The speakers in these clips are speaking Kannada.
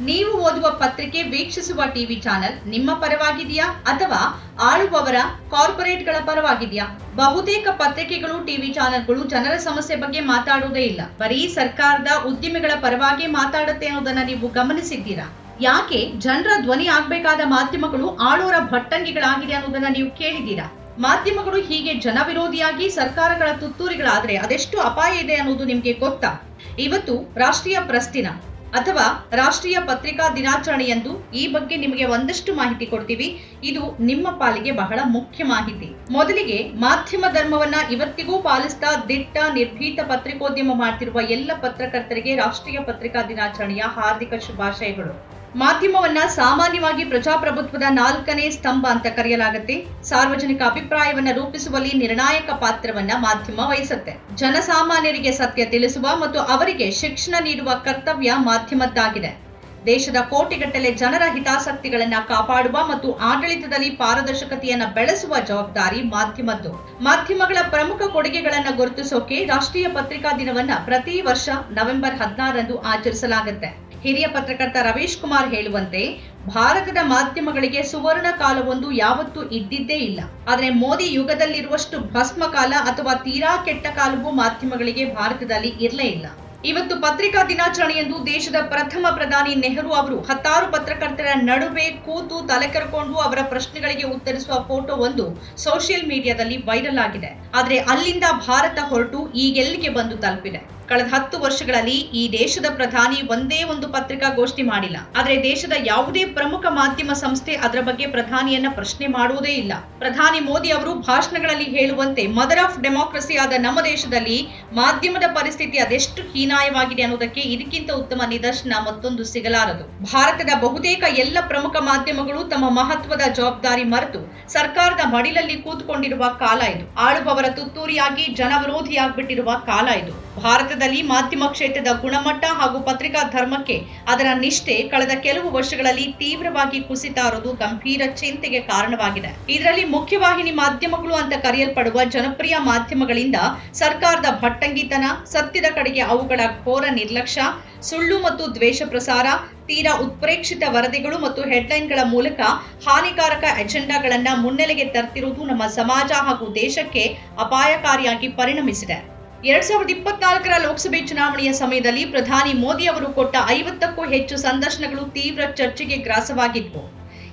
ನೀವು ಓದುವ ಪತ್ರಿಕೆ ವೀಕ್ಷಿಸುವ ಟಿವಿ ಚಾನೆಲ್ ನಿಮ್ಮ ಪರವಾಗಿದೆಯಾ ಅಥವಾ ಆಳುವವರ ಕಾರ್ಪೊರೇಟ್ಗಳ ಪರವಾಗಿದೆಯಾ? ಬಹುತೇಕ ಪತ್ರಿಕೆಗಳು, ಟಿವಿ ಚಾನೆಲ್ಗಳು ಜನರ ಸಮಸ್ಯೆ ಬಗ್ಗೆ ಮಾತಾಡುವುದೇ ಇಲ್ಲ. ಬರೀ ಸರ್ಕಾರದ ಉದ್ದಿಮೆಗಳ ಪರವಾಗಿ ಮಾತಾಡುತ್ತೆ ಅನ್ನೋದನ್ನ ನೀವು ಗಮನಿಸಿದ್ದೀರಾ? ಯಾಕೆ ಜನರ ಧ್ವನಿ ಆಗ್ಬೇಕಾದ ಮಾಧ್ಯಮಗಳು ಆಳೋರ ಭಟ್ಟಂಗಿಗಳಾಗಿದೆ ಅನ್ನೋದನ್ನ ನೀವು ಕೇಳಿದ್ದೀರಾ? ಮಾಧ್ಯಮಗಳು ಹೀಗೆ ಜನವಿರೋಧಿಯಾಗಿ ಸರ್ಕಾರಗಳ ತುತ್ತೂರಿಗಳಾದ್ರೆ ಅದೆಷ್ಟು ಅಪಾಯ ಇದೆ ಅನ್ನೋದು ನಿಮ್ಗೆ ಗೊತ್ತಾ? ಇವತ್ತು ರಾಷ್ಟ್ರೀಯ ಪ್ರಸ್ತಿನ ಅಥವಾ ರಾಷ್ಟ್ರೀಯ ಪತ್ರಿಕಾ ದಿನಾಚರಣೆಯಂದು ಈ ಬಗ್ಗೆ ನಿಮಗೆ ಒಂದಷ್ಟು ಮಾಹಿತಿ ಕೊಡ್ತೀವಿ. ಇದು ನಿಮ್ಮ ಪಾಲಿಗೆ ಬಹಳ ಮುಖ್ಯ ಮಾಹಿತಿ. ಮೊದಲಿಗೆ ಮಾಧ್ಯಮ ಧರ್ಮವನ್ನ ಇವತ್ತಿಗೂ ಪಾಲಿಸ್ತಾ ದಿಟ್ಟ, ನಿರ್ಭೀತ ಪತ್ರಿಕೋದ್ಯಮ ಮಾಡ್ತಿರುವ ಎಲ್ಲ ಪತ್ರಕರ್ತರಿಗೆ ರಾಷ್ಟ್ರೀಯ ಪತ್ರಿಕಾ ದಿನಾಚರಣೆಯ ಹಾರ್ದಿಕ ಶುಭಾಶಯಗಳು. ಮಾಧ್ಯಮವನ್ನ ಸಾಮಾನ್ಯವಾಗಿ ಪ್ರಜಾಪ್ರಭುತ್ವದ ನಾಲ್ಕನೇ ಸ್ತಂಭ ಅಂತ ಕರೆಯಲಾಗುತ್ತೆ. ಸಾರ್ವಜನಿಕ ಅಭಿಪ್ರಾಯವನ್ನ ರೂಪಿಸುವಲ್ಲಿ ನಿರ್ಣಾಯಕ ಪಾತ್ರವನ್ನ ಮಾಧ್ಯಮ ವಹಿಸುತ್ತೆ. ಜನಸಾಮಾನ್ಯರಿಗೆ ಸತ್ಯ ತಿಳಿಸುವ ಮತ್ತು ಅವರಿಗೆ ಶಿಕ್ಷಣ ನೀಡುವ ಕರ್ತವ್ಯ ಮಾಧ್ಯಮದ್ದಾಗಿದೆ. ದೇಶದ ಕೋಟಿಗಟ್ಟಲೆ ಜನರ ಹಿತಾಸಕ್ತಿಗಳನ್ನ ಕಾಪಾಡುವ ಮತ್ತು ಆಡಳಿತದಲ್ಲಿ ಪಾರದರ್ಶಕತೆಯನ್ನ ಬೆಳೆಸುವ ಜವಾಬ್ದಾರಿ ಮಾಧ್ಯಮದ್ದು. ಮಾಧ್ಯಮಗಳ ಪ್ರಮುಖ ಕೊಡುಗೆಗಳನ್ನ ಗುರುತಿಸೋಕೆ ರಾಷ್ಟ್ರೀಯ ಪತ್ರಿಕಾ ದಿನವನ್ನ ಪ್ರತಿ ವರ್ಷ ನವೆಂಬರ್ ಹದಿನಾರರಂದು ಆಚರಿಸಲಾಗುತ್ತೆ. ಹಿರಿಯ ಪತ್ರಕರ್ತ ರವೀಶ್ ಕುಮಾರ್ ಹೇಳುವಂತೆ, ಭಾರತದ ಮಾಧ್ಯಮಗಳಿಗೆ ಸುವರ್ಣ ಕಾಲವೊಂದು ಯಾವತ್ತೂ ಇದ್ದಿದ್ದೇ ಇಲ್ಲ. ಆದರೆ ಮೋದಿ ಯುಗದಲ್ಲಿರುವಷ್ಟು ಭಸ್ಮ ಕಾಲ ಅಥವಾ ತೀರಾ ಕೆಟ್ಟ ಕಾಲವೂ ಮಾಧ್ಯಮಗಳಿಗೆ ಭಾರತದಲ್ಲಿ ಇರಲೇ ಇಲ್ಲ. ಇವತ್ತು ಪತ್ರಿಕಾ ದಿನಾಚರಣೆಯಂದು ದೇಶದ ಪ್ರಥಮ ಪ್ರಧಾನಿ ನೆಹರು ಅವರು ಹತ್ತಾರು ಪತ್ರಕರ್ತರ ನಡುವೆ ಕೂತು ತಲೆ ಕೆರೆಕೊಂಡು ಅವರ ಪ್ರಶ್ನೆಗಳಿಗೆ ಉತ್ತರಿಸುವ ಫೋಟೋ ಒಂದು ಸೋಷಿಯಲ್ ಮೀಡಿಯಾದಲ್ಲಿ ವೈರಲ್ ಆಗಿದೆ. ಆದರೆ ಅಲ್ಲಿಂದ ಭಾರತ ಹೊರಟು ಈಗೆಲ್ಲಿಗೆ ಬಂದು ತಲುಪಿದೆ? ಕಳೆದ ಹತ್ತು ವರ್ಷಗಳಲ್ಲಿ ಈ ದೇಶದ ಪ್ರಧಾನಿ ಒಂದೇ ಒಂದು ಪತ್ರಿಕಾಗೋಷ್ಠಿ ಮಾಡಿಲ್ಲ. ಆದರೆ ದೇಶದ ಯಾವುದೇ ಪ್ರಮುಖ ಮಾಧ್ಯಮ ಸಂಸ್ಥೆ ಅದರ ಬಗ್ಗೆ ಪ್ರಧಾನಿಯನ್ನ ಪ್ರಶ್ನೆ ಮಾಡುವುದೇ ಇಲ್ಲ. ಪ್ರಧಾನಿ ಮೋದಿ ಅವರು ಭಾಷಣಗಳಲ್ಲಿ ಹೇಳುವಂತೆ ಮದರ್ ಆಫ್ ಡೆಮಾಕ್ರಸಿ ಆದ ನಮ್ಮ ದೇಶದಲ್ಲಿ ಮಾಧ್ಯಮದ ಪರಿಸ್ಥಿತಿ ಅದೆಷ್ಟು ಹೀನಾಯವಾಗಿದೆ ಅನ್ನೋದಕ್ಕೆ ಇದಕ್ಕಿಂತ ಉತ್ತಮ ನಿದರ್ಶನ ಮತ್ತೊಂದು ಸಿಗಲಾರದು. ಭಾರತದ ಬಹುತೇಕ ಎಲ್ಲ ಪ್ರಮುಖ ಮಾಧ್ಯಮಗಳು ತಮ್ಮ ಮಹತ್ವದ ಜವಾಬ್ದಾರಿ ಮರೆತು ಸರ್ಕಾರದ ಮಡಿಲಲ್ಲಿ ಕೂತ್ಕೊಂಡಿರುವ ಕಾಲ ಇದು. ಆಳುವವರ ತುತ್ತೂರಿಯಾಗಿ, ಜನವಿರೋಧಿಯಾಗ್ಬಿಟ್ಟಿರುವ ಕಾಲ ಇದು. ಭಾರತದಲ್ಲಿ ಮಾಧ್ಯಮ ಕ್ಷೇತ್ರದ ಗುಣಮಟ್ಟ ಹಾಗೂ ಪತ್ರಿಕಾ ಧರ್ಮಕ್ಕೆ ಅದರ ನಿಷ್ಠೆ ಕಳೆದ ಕೆಲವು ವರ್ಷಗಳಲ್ಲಿ ತೀವ್ರವಾಗಿ ಕುಸಿತ ಇರೋದು ಗಂಭೀರ ಚಿಂತೆಗೆ ಕಾರಣವಾಗಿದೆ. ಇದರಲ್ಲಿ ಮುಖ್ಯವಾಹಿನಿ ಮಾಧ್ಯಮಗಳು ಅಂತ ಕರೆಯಲ್ಪಡುವ ಜನಪ್ರಿಯ ಮಾಧ್ಯಮಗಳಿಂದ ಸರ್ಕಾರದ ಭಟ್ಟಂಗಿತನ, ಸತ್ಯದ ಕಡೆಗೆ ಅವುಗಳ ಘೋರ ನಿರ್ಲಕ್ಷ್ಯ, ಸುಳ್ಳು ಮತ್ತು ದ್ವೇಷ ಪ್ರಸಾರ, ತೀರಾ ಉತ್ಪ್ರೇಕ್ಷಿತ ವರದಿಗಳು ಮತ್ತು ಹೆಡ್ಲೈನ್ಗಳ ಮೂಲಕ ಹಾನಿಕಾರಕ ಅಜೆಂಡಾಗಳನ್ನ ಮುನ್ನೆಲೆಗೆ ತರ್ತಿರುವುದು ನಮ್ಮ ಸಮಾಜ ಹಾಗೂ ದೇಶಕ್ಕೆ ಅಪಾಯಕಾರಿಯಾಗಿ ಪರಿಣಮಿಸಿದೆ. ಎರಡ್ ಸಾವಿರದ ಇಪ್ಪತ್ನಾಲ್ಕರ ಲೋಕಸಭೆ ಚುನಾವಣೆಯ ಸಮಯದಲ್ಲಿ ಪ್ರಧಾನಿ ಮೋದಿ ಅವರು ಕೊಟ್ಟ ಐವತ್ತಕ್ಕೂ ಹೆಚ್ಚು ಸಂದರ್ಶನಗಳು ತೀವ್ರ ಚರ್ಚೆಗೆ ಗ್ರಾಸವಾಗಿದ್ವು.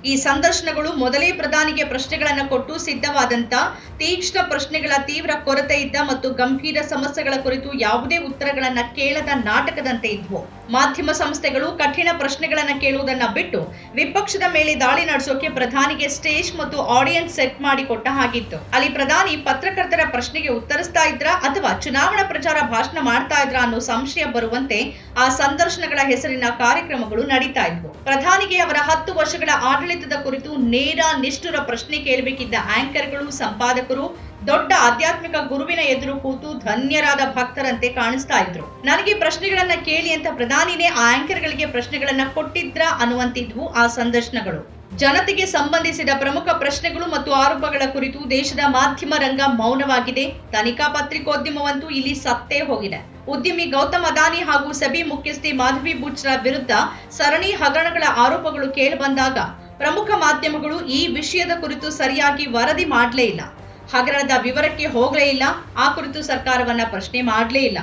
ಈ ಸಂದರ್ಶನಗಳು ಮೊದಲೇ ಪ್ರಧಾನಿಗೆ ಪ್ರಶ್ನೆಗಳನ್ನು ಕೊಟ್ಟು ಸಿದ್ಧವಾದಂತ ತೀಕ್ಷ್ಣ ಪ್ರಶ್ನೆಗಳ ತೀವ್ರ ಕೊರತೆ ಇದ್ದ ಮತ್ತು ಗಂಭೀರ ಸಮಸ್ಯೆಗಳ ಕುರಿತು ಯಾವುದೇ ಉತ್ತರಗಳನ್ನು ಕೇಳದ ನಾಟಕದಂತೆ ಇದ್ವು. ಮಾಧ್ಯಮ ಸಂಸ್ಥೆಗಳು ಕಠಿಣ ಪ್ರಶ್ನೆಗಳನ್ನು ಕೇಳುವುದನ್ನ ಬಿಟ್ಟು ವಿಪಕ್ಷದ ಮೇಲೆ ದಾಳಿ ನಡೆಸೋಕೆ ಪ್ರಧಾನಿಗೆ ಸ್ಟೇಜ್ ಮತ್ತು ಆಡಿಯನ್ಸ್ ಸೆಟ್ ಮಾಡಿಕೊಟ್ಟ ಹಾಗಿತ್ತು. ಅಲ್ಲಿ ಪ್ರಧಾನಿ ಪತ್ರಕರ್ತರ ಪ್ರಶ್ನೆಗೆ ಉತ್ತರಿಸ್ತಾ ಇದ್ರ ಅಥವಾ ಚುನಾವಣಾ ಪ್ರಚಾರ ಭಾಷಣ ಮಾಡ್ತಾ ಇದ್ರ ಅನ್ನೋ ಸಂಶಯ ಬರುವಂತೆ ಆ ಸಂದರ್ಶನಗಳ ಹೆಸರಿನ ಕಾರ್ಯಕ್ರಮಗಳು ನಡೀತಾ ಇದ್ವು. ಪ್ರಧಾನಿಗೆ ಅವರ ಹತ್ತು ವರ್ಷಗಳ ಆಡಳಿತದ ಕುರಿತು ನೇರ ನಿಷ್ಠುರ ಪ್ರಶ್ನೆ ಕೇಳಬೇಕಿದ್ದ ಆಂಕರ್ಗಳು, ಸಂಪಾದಕರು ದೊಡ್ಡ ಆಧ್ಯಾತ್ಮಿಕ ಗುರುವಿನ ಎದುರು ಕೂತು ಧನ್ಯರಾದ ಭಕ್ತರಂತೆ ಕಾಣಿಸ್ತಾ ಇದ್ರು. ನನಗೆ ಪ್ರಶ್ನೆಗಳನ್ನ ಕೇಳಿ ಅಂತ ಪ್ರಧಾನಿನೇ ಆ ಆಂಕರ್ಗಳಿಗೆ ಪ್ರಶ್ನೆಗಳನ್ನ ಕೊಟ್ಟಿದ್ರ ಅನ್ನುವಂತಿದ್ವು ಆ ಸಂದರ್ಶನಗಳು. ಜನತೆಗೆ ಸಂಬಂಧಿಸಿದ ಪ್ರಮುಖ ಪ್ರಶ್ನೆಗಳು ಮತ್ತು ಆರೋಪಗಳ ಕುರಿತು ದೇಶದ ಮಾಧ್ಯಮ ರಂಗ ಮೌನವಾಗಿದೆ. ತನಿಖಾ ಪತ್ರಿಕೋದ್ಯಮವಂತೂ ಇಲ್ಲಿ ಸತ್ತೇ ಹೋಗಿದೆ. ಉದ್ಯಮಿ ಗೌತಮ್ ಅದಾನಿ ಹಾಗೂ ಸೆಬಿ ಮುಖ್ಯಸ್ಥೆ ಮಾಧವಿ ಬುಚ್ರ ವಿರುದ್ಧ ಸರಣಿ ಹಗರಣಗಳ ಆರೋಪಗಳು ಕೇಳಿಬಂದಾಗ ಪ್ರಮುಖ ಮಾಧ್ಯಮಗಳು ಈ ವಿಷಯದ ಕುರಿತು ಸರಿಯಾಗಿ ವರದಿ ಮಾಡಲೇ ಇಲ್ಲ. ಹಗರಣದ ವಿವರಕ್ಕೆ ಹೋಗಲೇ ಇಲ್ಲ. ಆ ಕುರಿತು ಸರ್ಕಾರವನ್ನ ಪ್ರಶ್ನೆ ಮಾಡಲೇ ಇಲ್ಲ.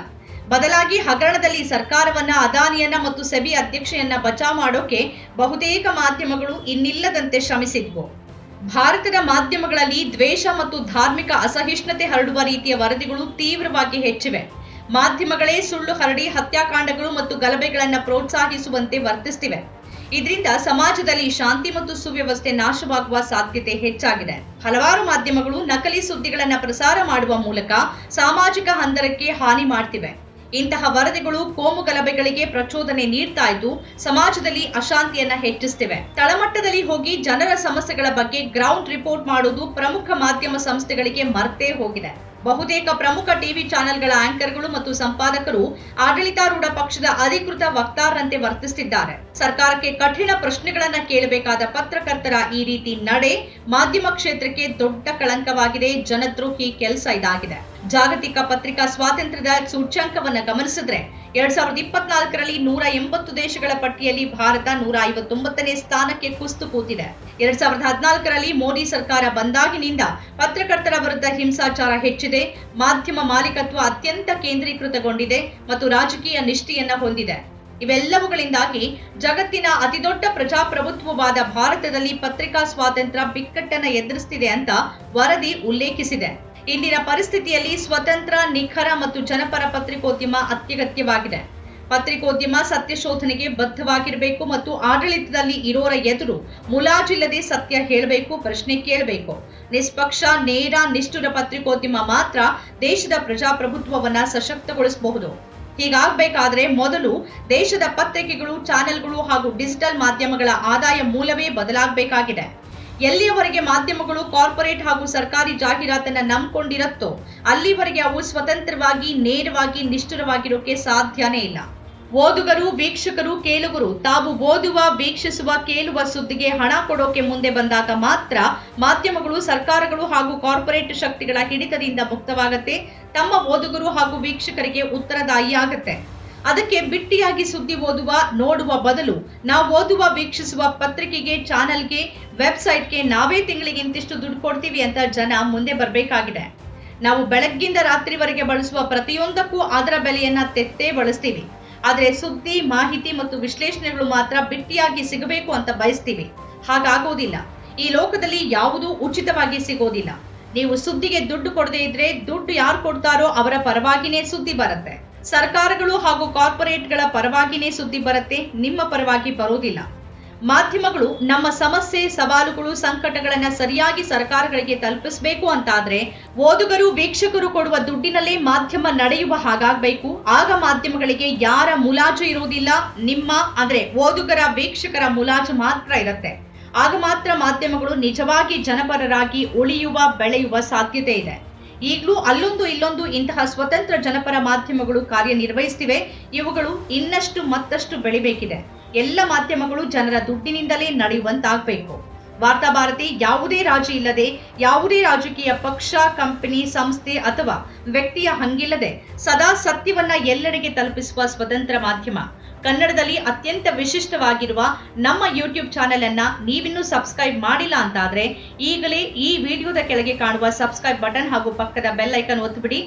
ಬದಲಾಗಿ ಹಗರಣದಲ್ಲಿ ಸರ್ಕಾರವನ್ನ ಅದಾನಿಯನ್ನ ಮತ್ತು ಸೆಬಿ ಅಧ್ಯಕ್ಷೆಯನ್ನ ಬಚಾವ್ ಮಾಡೋಕೆ ಬಹುತೇಕ ಮಾಧ್ಯಮಗಳು ಇನ್ನಿಲ್ಲದಂತೆ ಶ್ರಮಿಸಿದ್ವು. ಭಾರತದ ಮಾಧ್ಯಮಗಳಲ್ಲಿ ದ್ವೇಷ ಮತ್ತು ಧಾರ್ಮಿಕ ಅಸಹಿಷ್ಣುತೆ ಹರಡುವ ರೀತಿಯ ವರದಿಗಳು ತೀವ್ರವಾಗಿ ಹೆಚ್ಚಿವೆ. ಮಾಧ್ಯಮಗಳೇ ಸುಳ್ಳು ಹರಡಿ ಹತ್ಯಾಕಾಂಡಗಳು ಮತ್ತು ಗಲಭೆಗಳನ್ನು ಪ್ರೋತ್ಸಾಹಿಸುವಂತೆ ವರ್ತಿಸ್ತಿವೆ. ಇದರಿಂದ ಸಮಾಜದಲ್ಲಿ ಶಾಂತಿ ಮತ್ತು ಸುವ್ಯವಸ್ಥೆ ನಾಶವಾಗುವ ಸಾಧ್ಯತೆ ಹೆಚ್ಚಾಗಿದೆ. ಹಲವಾರು ಮಾಧ್ಯಮಗಳು ನಕಲಿ ಸುದ್ದಿಗಳನ್ನು ಪ್ರಸಾರ ಮಾಡುವ ಮೂಲಕ ಸಾಮಾಜಿಕ ಹಂದರಕ್ಕೆ ಹಾನಿ ಮಾಡ್ತಿವೆ. ಇಂತಹ ವರದಿಗಳು ಕೋಮು ಗಲಭೆಗಳಿಗೆ ಪ್ರಚೋದನೆ ನೀಡ್ತಾ ಇದ್ದು, ಸಮಾಜದಲ್ಲಿ ಅಶಾಂತಿಯನ್ನ ಹೆಚ್ಚಿಸ್ತಿವೆ. ತಳಮಟ್ಟದಲ್ಲಿ ಹೋಗಿ ಜನರ ಸಮಸ್ಯೆಗಳ ಬಗ್ಗೆ ಗ್ರೌಂಡ್ ರಿಪೋರ್ಟ್ ಮಾಡುವುದು ಪ್ರಮುಖ ಮಾಧ್ಯಮ ಸಂಸ್ಥೆಗಳಿಗೆ ಮರ್ತೇ ಹೋಗಿದೆ. ಬಹುತೇಕ ಪ್ರಮುಖ ಟಿವಿ ಚಾನೆಲ್ಗಳ ಆಂಕರ್ಗಳು ಮತ್ತು ಸಂಪಾದಕರು ಆಡಳಿತಾರೂಢ ಪಕ್ಷದ ಅಧಿಕೃತ ವಕ್ತಾರರಂತೆ ವರ್ತಿಸುತ್ತಿದ್ದಾರೆ ಸರ್ಕಾರಕ್ಕೆ ಕಠಿಣ ಪ್ರಶ್ನೆಗಳನ್ನ ಕೇಳಬೇಕಾದ ಪತ್ರಕರ್ತರ ಈ ರೀತಿ ನಡೆ ಮಾಧ್ಯಮ ಕ್ಷೇತ್ರಕ್ಕೆ ದೊಡ್ಡ ಕಳಂಕವಾಗಿದೆ. ಜನದ್ರೋಹಿ ಕೆಲಸ ಇದಾಗಿದೆ. ಜಾಗತಿಕ ಪತ್ರಿಕಾ ಸ್ವಾತಂತ್ರ್ಯದ ಸೂಚ್ಯಂಕವನ್ನ ಗಮನಿಸಿದ್ರೆ ಎರಡ್ ಸಾವಿರದ ಇಪ್ಪತ್ನಾಲ್ಕರಲ್ಲಿ ನೂರ ಎಂಬತ್ತು ದೇಶಗಳ ಪಟ್ಟಿಯಲ್ಲಿ ಭಾರತ ನೂರ ಐವತ್ತೊಂಬತ್ತನೇ ಸ್ಥಾನಕ್ಕೆ ಕುಸ್ತು ಕೂತಿದೆ. ಎರಡ್ ಸಾವಿರದ ಹದಿನಾಲ್ಕರಲ್ಲಿ ಮೋದಿ ಸರ್ಕಾರ ಬಂದಾಗಿನಿಂದ ಪತ್ರಕರ್ತರ ವಿರುದ್ಧ ಹಿಂಸಾಚಾರ ಹೆಚ್ಚಿದೆ. ಮಾಧ್ಯಮ ಮಾಲೀಕತ್ವ ಅತ್ಯಂತ ಕೇಂದ್ರೀಕೃತಗೊಂಡಿದೆ ಮತ್ತು ರಾಜಕೀಯ ನಿಷ್ಠೆಯನ್ನ ಹೊಂದಿದೆ. ಇವೆಲ್ಲವುಗಳಿಂದಾಗಿ ಜಗತ್ತಿನ ಅತಿದೊಡ್ಡ ಪ್ರಜಾಪ್ರಭುತ್ವವಾದ ಭಾರತದಲ್ಲಿ ಪತ್ರಿಕಾ ಸ್ವಾತಂತ್ರ್ಯ ಬಿಕ್ಕಟ್ಟನ್ನು ಎದುರಿಸ್ತಿದೆ ಅಂತ ವರದಿ ಉಲ್ಲೇಖಿಸಿದೆ. ಇಂದಿನ ಪರಿಸ್ಥಿತಿಯಲ್ಲಿ ಸ್ವತಂತ್ರ, ನಿಖರ ಮತ್ತು ಜನಪರ ಪತ್ರಿಕೋದ್ಯಮ ಅತ್ಯಗತ್ಯವಾಗಿದೆ. ಪತ್ರಿಕೋದ್ಯಮ ಸತ್ಯಶೋಧನೆಗೆ ಬದ್ಧವಾಗಿರಬೇಕು ಮತ್ತು ಆಡಳಿತದಲ್ಲಿ ಇರೋರ ಎದುರು ಮುಲಾಜಿಲ್ಲದೆ ಸತ್ಯ ಹೇಳಬೇಕು, ಪ್ರಶ್ನೆ ಕೇಳಬೇಕು. ನಿಷ್ಪಕ್ಷ, ನೇರ, ನಿಷ್ಠುರ ಪತ್ರಿಕೋದ್ಯಮ ಮಾತ್ರ ದೇಶದ ಪ್ರಜಾಪ್ರಭುತ್ವವನ್ನ ಸಶಕ್ತಗೊಳಿಸಬಹುದು. ಹೀಗಾಗಬೇಕಾದ್ರೆ ಮೊದಲು ದೇಶದ ಪತ್ರಿಕೆಗಳು, ಚಾನೆಲ್ಗಳು ಹಾಗೂ ಡಿಜಿಟಲ್ ಮಾಧ್ಯಮಗಳ ಆದಾಯ ಮೂಲವೇ ಬದಲಾಗಬೇಕಾಗಿದೆ. ಎಲ್ಲಿಯವರೆಗೆ ಮಾಧ್ಯಮಗಳು ಕಾರ್ಪೊರೇಟ್ ಹಾಗೂ ಸರ್ಕಾರಿ ಜಾಹೀರಾತನ್ನ ನಂಬ್ಕೊಂಡಿರತ್ತೋ, ಅಲ್ಲಿವರೆಗೆ ಅವು ಸ್ವತಂತ್ರವಾಗಿ, ನೇರವಾಗಿ, ನಿಷ್ಠುರವಾಗಿರೋಕೆ ಸಾಧ್ಯನೇ ಇಲ್ಲ. ಓದುಗರು, ವೀಕ್ಷಕರು, ಕೇಳುಗರು, ತಾವು ಓದುವ, ವೀಕ್ಷಿಸುವ, ಕೇಳುವ ಸುದ್ದಿಗೆ ಹಣ ಕೊಡೋಕೆ ಮುಂದೆ ಬಂದಾಗ ಮಾತ್ರ ಮಾಧ್ಯಮಗಳು, ಸರ್ಕಾರಗಳು ಹಾಗೂ ಕಾರ್ಪೊರೇಟ್ ಶಕ್ತಿಗಳ ಹಿಡಿತದಿಂದ ಮುಕ್ತವಾಗತ್ತೆ. ತಮ್ಮ ಓದುಗರು ಹಾಗೂ ವೀಕ್ಷಕರಿಗೆ ಉತ್ತರದಾಯಿಯಾಗತ್ತೆ. ಅದಕ್ಕೆ ಬಿಟ್ಟಿಯಾಗಿ ಸುದ್ದಿ ಓದುವ, ನೋಡುವ ಬದಲು ನಾವು ಓದುವ, ವೀಕ್ಷಿಸುವ ಪತ್ರಿಕೆಗೆ, ಚಾನೆಲ್ಗೆ, ವೆಬ್ಸೈಟ್ಗೆ ನಾವೇ ತಿಂಗಳಿಗೆ ಇಂತಿಷ್ಟು ದುಡ್ಡು ಕೊಡ್ತೀವಿ ಅಂತ ಜನ ಮುಂದೆ ಬರಬೇಕಾಗಿದೆ. ನಾವು ಬೆಳಗ್ಗಿಂದ ರಾತ್ರಿವರೆಗೆ ಬಳಸುವ ಪ್ರತಿಯೊಂದಕ್ಕೂ ಅದರ ಬೆಲೆಯನ್ನ ತೆತ್ತೇ ಬಳಸ್ತೀವಿ. ಆದರೆ ಸುದ್ದಿ, ಮಾಹಿತಿ ಮತ್ತು ವಿಶ್ಲೇಷಣೆಗಳು ಮಾತ್ರ ಬಿಟ್ಟಿಯಾಗಿ ಸಿಗಬೇಕು ಅಂತ ಬಯಸ್ತೀವಿ. ಹಾಗಾಗೋದಿಲ್ಲ. ಈ ಲೋಕದಲ್ಲಿ ಯಾವುದೂ ಉಚಿತವಾಗಿ ಸಿಗೋದಿಲ್ಲ. ನೀವು ಸುದ್ದಿಗೆ ದುಡ್ಡು ಕೊಡದೇ ಇದ್ರೆ ದುಡ್ಡು ಯಾರು ಕೊಡ್ತಾರೋ ಅವರ ಪರವಾಗಿನೇ ಸುದ್ದಿ ಬರುತ್ತೆ. ಸರ್ಕಾರಗಳು ಹಾಗೂ ಕಾರ್ಪೊರೇಟ್ಗಳ ಪರವಾಗಿನೇ ಸುದ್ದಿ ಬರುತ್ತೆ, ನಿಮ್ಮ ಪರವಾಗಿ ಬರೋದಿಲ್ಲ ಮಾಧ್ಯಮಗಳು ನಮ್ಮ ಸಮಸ್ಯೆ, ಸವಾಲುಗಳು, ಸಂಕಟಗಳನ್ನ ಸರಿಯಾಗಿ ಸರ್ಕಾರಗಳಿಗೆ ತಲುಪಿಸಬೇಕು ಅಂತಾದ್ರೆ ಓದುಗರು, ವೀಕ್ಷಕರು ಕೊಡುವ ದುಡ್ಡಿನಲ್ಲೇ ಮಾಧ್ಯಮ ನಡೆಯುವ ಹಾಗಾಗಬೇಕು. ಆಗ ಮಾಧ್ಯಮಗಳಿಗೆ ಯಾರ ಮುಲಾಜು ಇರುವುದಿಲ್ಲ, ನಿಮ್ಮ, ಅಂದ್ರೆ ಓದುಗರ, ವೀಕ್ಷಕರ ಮುಲಾಜು ಮಾತ್ರ ಇರುತ್ತೆ. ಆಗ ಮಾತ್ರ ಮಾಧ್ಯಮಗಳು ನಿಜವಾಗಿ ಜನಪರರಾಗಿ ಉಳಿಯುವ, ಬೆಳೆಯುವ ಸಾಧ್ಯತೆ ಇದೆ. ಈಗಲೂ ಅಲ್ಲೊಂದು ಇಲ್ಲೊಂದು ಇಂತಹ ಸ್ವತಂತ್ರ ಜನಪರ ಮಾಧ್ಯಮಗಳು ಕಾರ್ಯನಿರ್ವಹಿಸ್ತಿವೆ. ಇವುಗಳು ಇನ್ನಷ್ಟು ಮತ್ತಷ್ಟು ಬೆಳಿಬೇಕಿದೆ. ಎಲ್ಲ ಮಾಧ್ಯಮಗಳು ಜನರ ದುಡ್ಡಿನಿಂದಲೇ ನಡೆಯುವಂತಾಗಬೇಕು. ವಾರ್ತಾ ಭಾರತಿ ಯಾವುದೇ ರಾಜಿ ಇಲ್ಲದೆ, ಯಾವುದೇ ರಾಜಕೀಯ ಪಕ್ಷ, ಕಂಪನಿ, ಸಂಸ್ಥೆ ಅಥವಾ ವ್ಯಕ್ತಿಯ ಹಂಗಿಲ್ಲದೆ ಸದಾ ಸತ್ಯವನ್ನ ಎಲ್ಲೆಡೆಗೆ ತಲುಪಿಸುವ ಸ್ವತಂತ್ರ ಮಾಧ್ಯಮ. ಕನ್ನಡದಲ್ಲಿ ಅತ್ಯಂತ ವಿಶಿಷ್ಟವಾಗಿರುವ ನಮ್ಮ ಯೂಟ್ಯೂಬ್ ಚಾನೆಲ್ ಅನ್ನ ನೀವಿನ್ನೂ ಸಬ್ಸ್ಕ್ರೈಬ್ ಮಾಡಿಲ್ಲ ಅಂತಾದ್ರೆ, ಈಗಲೇ ಈ ವಿಡಿಯೋದ ಕೆಳಗೆ ಕಾಣುವ ಸಬ್ಸ್ಕ್ರೈಬ್ ಬಟನ್ ಹಾಗೂ ಪಕ್ಕದ ಬೆಲ್ ಐಕನ್ ಒತ್ತಿಬಿಡಿ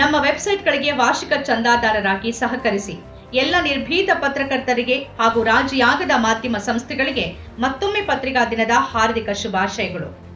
ನಮ್ಮ ವೆಬ್ಸೈಟ್ಗಳಿಗೆ ವಾರ್ಷಿಕ ಚಂದಾದಾರರಾಗಿ ಸಹಕರಿಸಿ. ಎಲ್ಲ ನಿರ್ಭೀತ ಪತ್ರಕರ್ತರಿಗೆ ಹಾಗೂ ರಾಜಿಯಾಗದ ಮಾಧ್ಯಮ ಸಂಸ್ಥೆಗಳಿಗೆ ಮತ್ತೊಮ್ಮೆ ಪತ್ರಿಕಾ ದಿನದ ಹಾರ್ದಿಕ ಶುಭಾಶಯಗಳು.